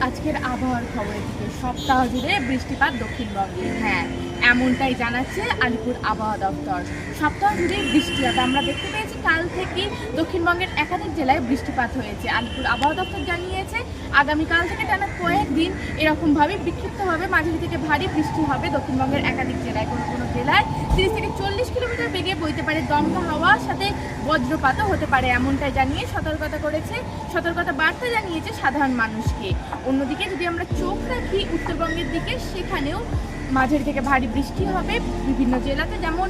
আজকের আবহাওয়ার খবরের দিকে সপ্তাহ জুড়ে বৃষ্টিপাত দক্ষিণবঙ্গে। হ্যাঁ। এমনটাই জানাচ্ছে আলিপুর আবহাওয়া দপ্তর। সপ্তাহ জুড়ে বৃষ্টি হবে। আমরা দেখতে পেয়েছি কাল থেকে দক্ষিণবঙ্গের একাধিক জেলায় বৃষ্টিপাত হয়েছে। আলিপুর আবহাওয়া দপ্তর জানিয়েছে, আগামীকাল থেকে টানা কয়েকদিন এরকমভাবে বিক্ষিপ্তভাবে মাঝারি থেকে ভারী বৃষ্টি হবে দক্ষিণবঙ্গের একাধিক জেলায়। কোনো কোনো জেলায় তিরিশ থেকে চল্লিশ কিলোমিটার বেগে বইতে পারে দমকা হাওয়ার সাথে বজ্রপাতও হতে পারে এমনটাই জানিয়ে সতর্কতা করেছে, সতর্কতা বার্তা জানিয়েছে সাধারণ মানুষকে। অন্যদিকে যদি আমরা চোখ রাখি উত্তরবঙ্গের দিকে, সেখানেও মাঝারি থেকে ভারী বৃষ্টি হবে বিভিন্ন জেলাতে যেমন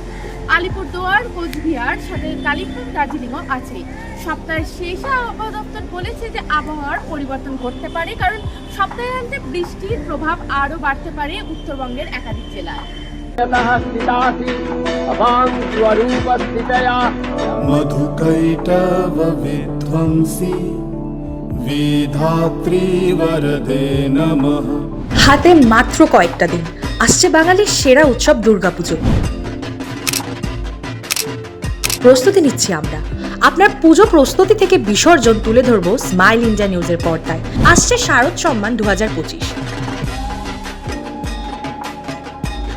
আলিপুরদুয়ার কোচবিহার সাথে কালীপুর দার্জিলিংও আছে। সপ্তাহের শেষে আবহাওয়া দপ্তর বলেছে যে আবহাওয়ার পরিবর্তন ঘটতে পারে কারণ সপ্তাহান্তে বৃষ্টির প্রভাব আরও বাড়তে পারে উত্তরবঙ্গের একাধিক জেলায়। মধুকৈটব বিধ্বংসী বিধাত্রী বরদে নমঃ। হাতে মাত্র কয়েকটা দিন। আসছে বাঙালির সেরা উৎসব দুর্গাপুজো। প্রস্তুতি নিচ্ছি আমরা। আপনার পুজো প্রস্তুতি থেকে বিসর্জন তুলে ধরবো স্মাইল ইন্ডিয়া নিউজের পর্দায়। আসছে শারদ সম্মান দু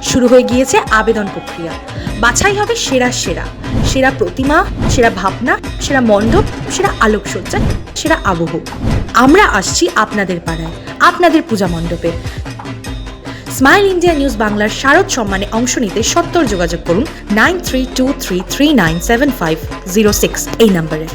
শুরু হয়ে গিয়েছে আবেদন প্রক্রিয়া। বাছাই হবে সেরা সেরা। সেরা প্রতিমা, সেরা ভাবনা, সেরা মণ্ডপ, সেরা আলোকসজ্জা, সেরা আবহ। আমরা আসছি আপনাদের পাড়ায়, আপনাদের পূজা মণ্ডপে। স্মাইল ইন্ডিয়া নিউজ বাংলার শারদ সম্মানে অংশ নিতে সত্তর যোগাযোগ করুন nine three two three three nine seven five zero six এই নম্বরে।